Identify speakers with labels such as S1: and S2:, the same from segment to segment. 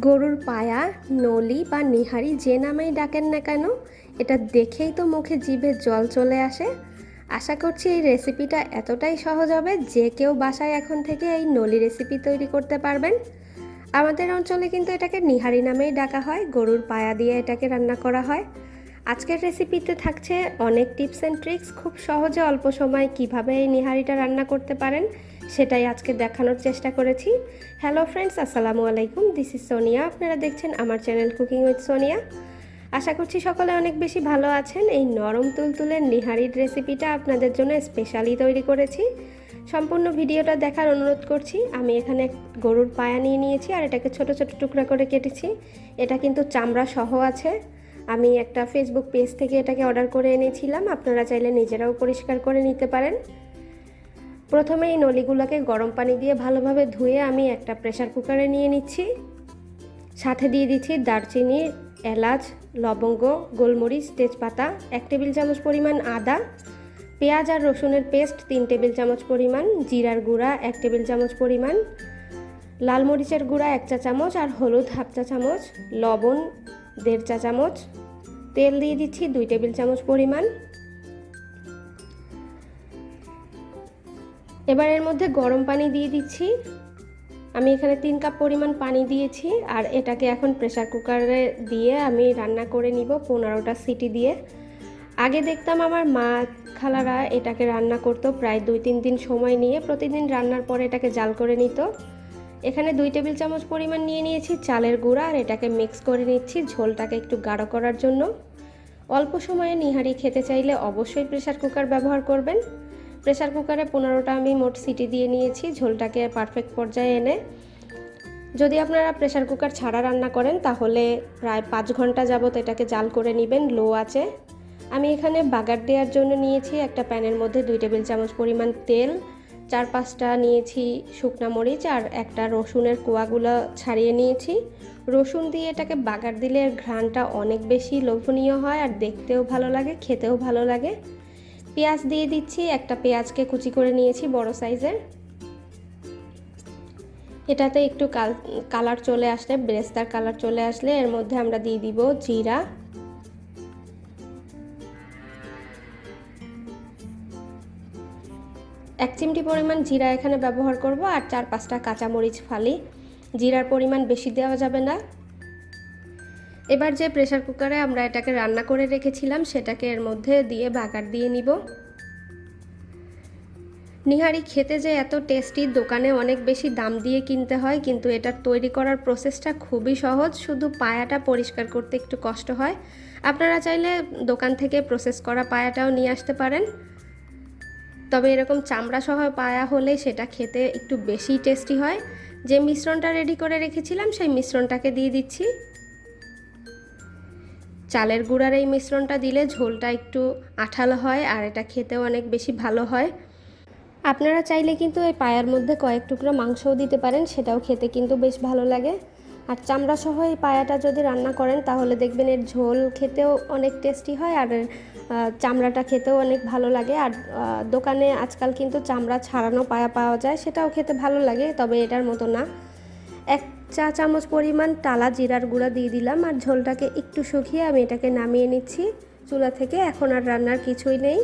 S1: গরুর পায়া, নলি বা নিহারি যে নামেই ডাকেন না কেন, এটা দেখেই তো মুখে জিভে জল চলে আসে। আশা করছি এই রেসিপিটা এতটাই সহজ হবে যে কেউ বাসায় এখন থেকে এই নলি রেসিপি তৈরি করতে পারবেন। আমাদের অঞ্চলে কিন্তু এটাকে নিহারি নামেই ডাকা হয়, গরুর পায়া দিয়ে এটাকে রান্না করা হয়। আজকের রেসিপিতে থাকছে অনেক টিপস অ্যান্ড ট্রিক্স, খুব সহজে অল্প সময় কীভাবে এই নিহারিটা রান্না করতে পারেন সেটাই আজকে দেখানোর চেষ্টা করেছি। হ্যালো ফ্রেন্ডস আসসালামু আলাইকুম। দিস ইজ সোনিয়া আপনারা দেখছেন আমার চ্যানেল কুকিং উইথ সোনিয়া আশা করছি সকলে অনেক বেশি ভালো আছেন। এই নরম তুলতুলের নিহারির রেসিপিটা আপনাদের জন্য স্পেশালি তৈরি করেছি। সম্পূর্ণ ভিডিওটা দেখার অনুরোধ করছি। আমি এখানে গরুর পায়া নিয়ে নিয়েছি আর এটাকে ছোট ছোট টুকরা করে কেটেছি। এটা কিন্তু চামড়া সহ আছে। আমি একটা ফেসবুক পেজ থেকে এটাকে অর্ডার করে এনেছিলাম। আপনারা চাইলে নিজেরাও পরিষ্কার করে নিতে পারেন। প্রথমে এই নলিগুলোকে গরম পানি দিয়ে ভালোভাবে ধুয়ে আমি একটা প্রেশার কুকারে নিয়ে নিচ্ছি। সাথে দিয়ে দিচ্ছি দারচিনি, এলাচ, লবঙ্গ, গোলমরিচ, তেজপাতা, এক টেবিল চামচ পরিমাণ আদা, পেঁয়াজ আর রসুনের পেস্ট, তিন টেবিল চামচ পরিমাণ জিরার গুঁড়া, এক টেবিল চামচ পরিমাণ লাল মরিচের গুঁড়া, এক চা চামচ আর হলুদ হাফ চা চামচ, লবণ দেড় চা চামচ, তেল দিয়ে দিচ্ছি দুই টেবিল চামচ পরিমাণ এবার এর মধ্যে গরম পানি দিয়ে দিচ্ছি। আমি এখানে তিন কাপ পরিমাণ পানি দিয়েছি আর এটাকে এখন প্রেসার কুকারে দিয়ে আমি রান্না করে নিব পনেরোটা সিটি দিয়ে। আগে দেখতাম আমার মা খালারা এটাকে রান্না করতো প্রায় দুই তিন দিন সময় নিয়ে, প্রতিদিন রান্নার পরে এটাকে জাল করে নিত। এখানে দুই টেবিল চামচ পরিমাণ নিয়ে নিয়েছি চালের গুঁড়া আর এটাকে মিক্স করে নিচ্ছি ঝোলটাকে একটু গাঢ় করার জন্য। অল্প সময়ে নিহারি খেতে চাইলে অবশ্যই প্রেসার কুকার ব্যবহার করবেন। প্রেসার কুকারে পনেরোটা আমি মোট সিটি দিয়ে নিয়েছি, ঝোলটাকে পারফেক্ট পর্যায়ে এনে। যদি আপনারা প্রেশার কুকার ছাড়া রান্না করেন, তাহলে প্রায় পাঁচ ঘণ্টা যাবত এটাকে জাল করে নেবেন, লো আছে আমি এখানে বাগার দেওয়ার জন্য নিয়েছি একটা প্যানের মধ্যে দুই টেবিল চামচ পরিমাণ তেল, চার পাঁচটা নিয়েছি শুকনা মরিচ আর একটা রসুনের কোয়াগুলো ছাড়িয়ে নিয়েছি। রসুন দিয়ে এটাকে বাগার দিলে ঘ্রাণটা অনেক বেশি লোভনীয় হয় আর দেখতেও ভালো লাগে, খেতেও ভালো লাগে। পেঁয়াজ দিয়ে দিচ্ছি, একটা পেঁয়াজকে কুচি করে নিয়েছি বড় সাইজের। এটাতে একটু কাল, কালার চলে আসলে, ব্রেস্তার কালার চলে আসলে, এর মধ্যে আমরা দিয়ে দিব জিরা। এক চিমটি পরিমাণ জিরা এখানে ব্যবহার করব, আর চার পাঁচটা কাঁচামরিচ ফালি। জিরার পরিমাণ বেশি দেওয়া যাবে না। এবার যে প্রেশার কুকারে আমরা এটাকে রান্না করে রেখেছিলাম, সেটাকে এর মধ্যে দিয়ে বাগার দিয়ে নিব। নিহারি খেতে যে এত টেস্টি দোকানে অনেক বেশি দাম দিয়ে কিনতে হয়, কিন্তু এটার তৈরি করার প্রসেসটা খুবই সহজ। শুধু পায়াটা পরিষ্কার করতে একটু কষ্ট হয়। আপনারা চাইলে দোকান থেকে প্রসেস করা পায়াটাও নিয়ে আসতে পারেন। তবে এরকম চামড়া সহ পায়া হলে সেটা খেতে একটু বেশি টেস্টি হয়। যে মিশ্রণটা রেডি করে রেখেছিলাম, সেই মিশ্রণটাকে দিয়ে দিচ্ছি। চালের গুঁড়ার এই মিশ্রণটা দিলে ঝোলটা একটু আঠালো হয় আর এটা খেতেও অনেক বেশি ভালো হয়। আপনারা চাইলে কিন্তু এই পায়ার মধ্যে কয়েক টুকরো মাংসও দিতে পারেন, সেটাও খেতে কিন্তু বেশ ভালো লাগে। আর চামড়া সহ এই পায়াটা যদি রান্না করেন, তাহলে দেখবেন এর ঝোল খেতেও অনেক টেস্টি হয় আর চামড়াটা খেতেও অনেক ভালো লাগে। আর দোকানে আজকাল কিন্তু চামড়া ছাড়ানো পায়া পাওয়া যায়, সেটাও খেতে ভালো লাগে, তবে এটার মতো না। এক চা চামচ পরিমাণ টালা জিরার গুঁড়া দিয়ে দিলাম আর ঝোলটাকে একটু শুকিয়ে আমি এটাকে নামিয়ে নিচ্ছি। চুলা থেকে এখন আর রান্নার কিছুই নেই।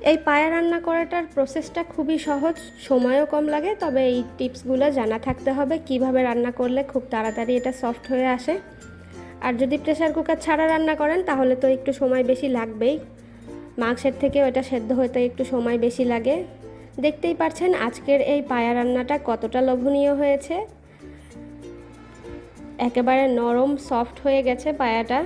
S1: এই পায়া রান্না করাটার প্রসেসটা খুবই সহজ, সময়ও কম লাগে, তবে এই টিপসগুলো জানা থাকতে হবে কীভাবে রান্না করলে খুব তাড়াতাড়ি এটা সফট হয়ে আসে। আর যদি প্রেশার কুকার ছাড়া রান্না করেন, তাহলে তো একটু সময় বেশি লাগবেই। মাংসের থেকে ওটা সেদ্ধ হতে একটু সময় বেশি লাগে। দেখতেই পাচ্ছেন আজকের এই পায়া রান্নাটা কতটা লোভনীয় হয়েছে। একেবারে নরম সফট হয়ে গেছে পায়াটা।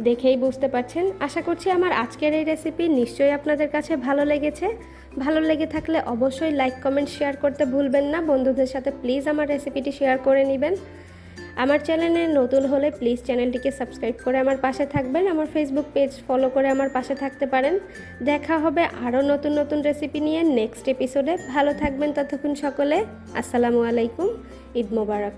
S1: দেখেই বুঝতে পারছেন। আশা করছি আমার আজকের এই রেসিপি নিশ্চয়ই আপনাদের কাছে ভালো লেগেছে। ভালো লেগে থাকলে অবশ্যই লাইক কমেন্ট শেয়ার করতে ভুলবেন না। বন্ধুদের সাথে প্লিজ আমার রেসিপিটি শেয়ার করে নেবেন। আমার চ্যানেলে নতুন হলে প্লিজ চ্যানেলটিকে সাবস্ক্রাইব করে আমার পাশে থাকবেন, আমার ফেসবুক পেজ ফলো করে আমার পাশে থাকতে পারেন। দেখা হবে আরও নতুন নতুন রেসিপি নিয়ে নেক্সট এপিসোডে ভালো থাকবেন ততক্ষণ সকলে। আসসালামু আলাইকুম, ঈদ মোবারক।